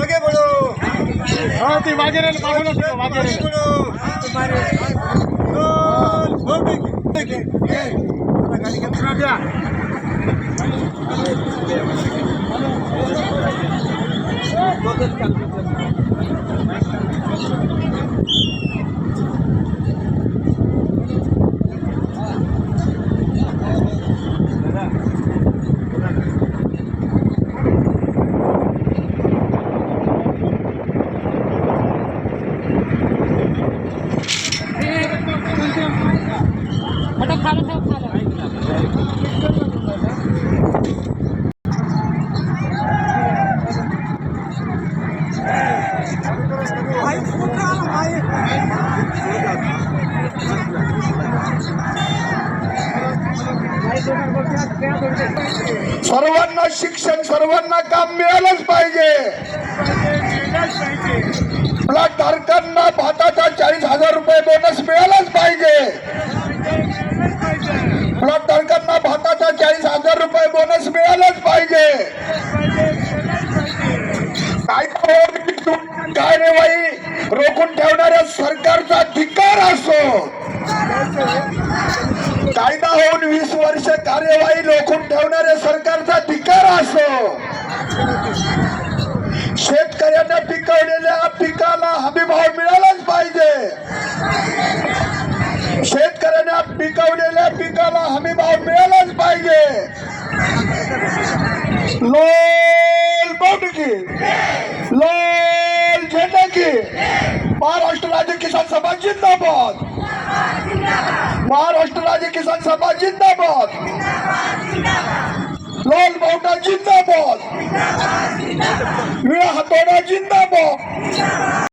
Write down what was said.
আগে বলো হ্যাঁ তুই বাজারে পাগলো বাজারে Thank you. सर्वांना शिक्षण सर्वांना काम मिळालंच पाहिजे. प्लॉट धारकांना भाताचा चाळीस हजार रुपये बोनस मिळालाच पाहिजे. प्लॉट धारकांना भाताचा चाळीस हजार रुपये बोनस मिळालाच पाहिजे. कार्यवाही रोखून ठेवणाऱ्या सरकारचा धिक्कार असो. कायदा होऊन वीस वर्ष कार्यवाही रोखून ठेवणाऱ्या सरकारचा धिक्कार असो. शेतकऱ्यांना पिकवलेल्या पिकाला हमीभाव मिळालाच पाहिजे. शेतकऱ्यांना पिकवलेल्या पिकाला हमीभाव मिळालाच पाहिजे. बोटकी लोल झेंडा की. महाराष्ट्र राज्य किसान सभा जिंदाबाद. महाराष्ट्र राज्य किसान सभा जिंदाबाद. लाल बावटा जिंदाबाद. विळा हातोडा जिंदाबाद.